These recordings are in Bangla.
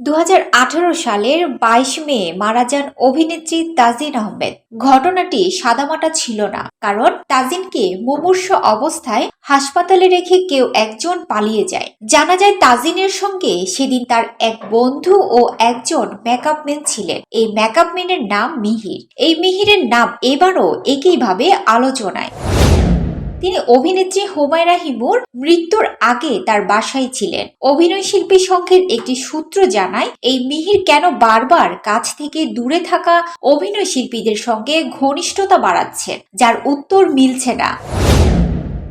দু হাজার আঠারো সালের বাইশ মে মারা যান অভিনেত্রী তাজিন আহমেদ। ঘটনাটি সাদামাটা ছিল না, কারণ তাজিনকে মুমূর্ষ অবস্থায় হাসপাতালে রেখে কেউ একজন পালিয়ে যায়। জানা যায় তাজিনের সঙ্গে সেদিন তার এক বন্ধু ও একজন মেকআপ ম্যান ছিলেন। এই মেকআপ ম্যানের নাম মিহির। এই মিহিরের নাম এবারও একইভাবে আলোচনায়। তিনি অভিনেত্রী হোমায়রা হিমুর মৃত্যুর আগে তার বাসায় ছিলেন। অভিনয় শিল্পী সংঘের একটি সূত্র জানায়, এই মিহির কেন বারবার কাছ থেকে দূরে থাকা অভিনয় শিল্পীদের সঙ্গে ঘনিষ্ঠতা বাড়াচ্ছেন, যার উত্তর মিলছে না।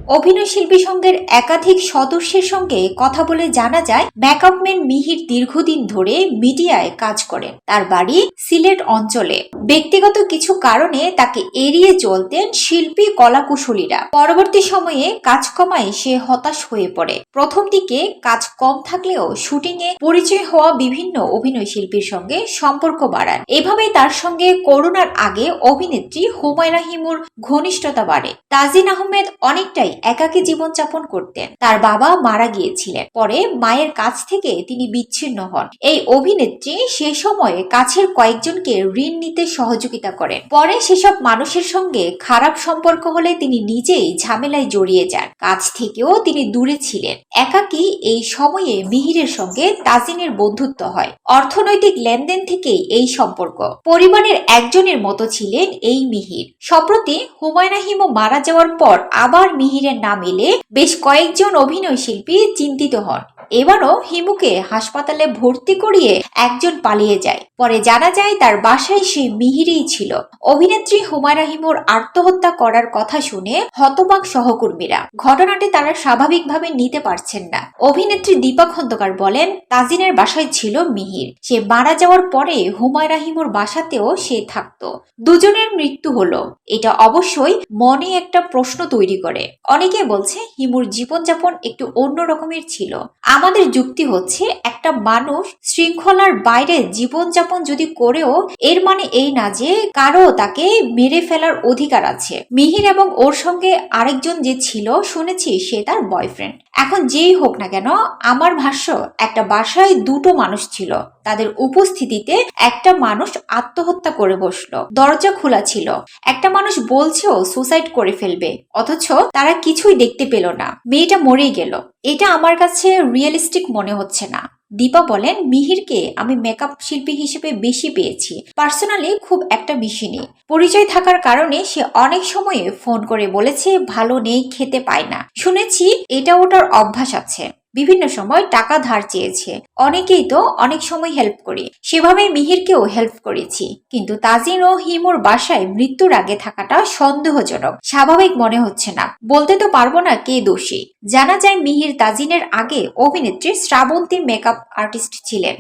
অভিনয় শিল্পী সংঘের একাধিক সদস্যের সঙ্গে কথা বলে জানা যায় মেকআপ ম্যান মিহির দীর্ঘদিন ধরে মিডিয়ায় কাজ করেন। তার বাড়ি সিলেট অঞ্চলে। ব্যক্তিগত কিছু কারণে তাকে এড়িয়ে চলতেন শিল্পী কলাকুশলীরা। পরবর্তী সময়ে কাজ কমায় সে হতাশ হয়ে পড়ে। প্রথম দিকে কাজ কম থাকলেও শুটিংয়ে পরিচয় হওয়া বিভিন্ন অভিনয় শিল্পীর সঙ্গে সম্পর্ক বাড়ান। এভাবে তার সঙ্গে করোনার আগে অভিনেত্রী হুমায়রা হিমুর ঘনিষ্ঠতা বাড়ে। তাজিন আহমেদ অনেকটাই একাকী জীবনযাপন করতেন। তার বাবা মারা গিয়েছিলেন। পরে মায়ের কাছ থেকে তিনি বিচ্ছিন্ন হন। এই অভিনেত্রী সে সময়ে কাছের কয়েকজনকে ঋণ নিতে সহযোগিতা করেন। পরে সেসব মানুষের সঙ্গে খারাপ সম্পর্ক হলে তিনি নিজেই ঝামেলায় জড়িয়ে যান। কাছ থেকেও তিনি দূরে ছিলেন। একাকী এই সময়ে মিহিরের সঙ্গে তাজিনের বন্ধুত্ব হয়। অর্থনৈতিক লেনদেন থেকেই এই সম্পর্ক। পরিবারের একজনের মতো ছিলেন এই মিহির। সম্প্রতি হুমায়ুন হিমু মারা যাওয়ার পর আবার মিহিরের নাম মেলে বেশ কয়েকজন অভিনয় শিল্পী চিন্তিত হন। এবারও হিমুকে হাসপাতালে ভর্তি করিয়ে একজন পালিয়ে যায়। পরে জানা যায় তার বাসায় সেই মিহিরেই ছিল। অভিনেত্রী হুমায়রা হিমুর আত্মহত্যা করার কথা শুনে হতবাক সহকর্মীরা, ঘটনাটি তারা স্বাভাবিকভাবে নিতে পারছেন না। অভিনেত্রী দীপা খন্দকার বলেন, তাজিনের বাসায় ছিল মিহির। সে মারা যাওয়ার পরে হুমায়রা হিমুর বাসাতেও সে থাকতো। দুজনের মৃত্যু হলো। এটা অবশ্যই মনে একটা প্রশ্ন তৈরি করে। অনেকে বলছে, হিমুর জীবনযাপন একটু অন্য রকমের ছিল। আমাদের যুক্তি হচ্ছে, একটা মানুষ শৃঙ্খলার বাইরে জীবনযাপন যদি করেও, এর মানে এই না যে কারও তাকে মেরে ফেলার অধিকার আছে। মিহির এবং ওর সঙ্গে আরেকজন যে ছিল, শুনেছি সে তার বয়ফ্রেন্ড এখন যেই হোক না কেন, আমার ভাষ্য, একটা বাসায় দুটো মানুষ ছিল। তাদের উপস্থিতিতে একটা মানুষ আত্মহত্যা করে বসল। দরজা খোলা ছিল। একটা মানুষ বলছেও সুসাইড করে ফেলবে। অথচ তারা কিছুই দেখতে পেল না। মেয়েটা মরেই গেল। এটা আমার কাছে রিয়েলিস্টিক মনে হচ্ছে না। দীপা বলেন, মিহিরকে আমি মেকআপ শিল্পী হিসেবে বেশি পেয়েছি। পার্সোনালি খুব একটা বেশি নেই। পরিচয় থাকার কারণে সে অনেক সময়ে ফোন করে বলেছে, ভালো নেই, খেতে পায় না। শুনেছি, এটা ওটার অভ্যাস আছে। বিভিন্ন সময় টাকা ধার চেয়েছে। অনেকেই তো অনেক সময় হেল্প করি। সেভাবে মিহিরকেও হেল্প করেছি। কিন্তু তাজিন ও হিমুর বাসায় মৃত্যুর আগে থাকাটা সন্দেহজনক। স্বাভাবিক মনে হচ্ছে না। বলতে তো পারব না কে দোষী। জানা যায় মিহির তাজিনের আগে অভিনেত্রী শ্রাবন্তী মেকআপ আর্টিস্ট ছিলেন।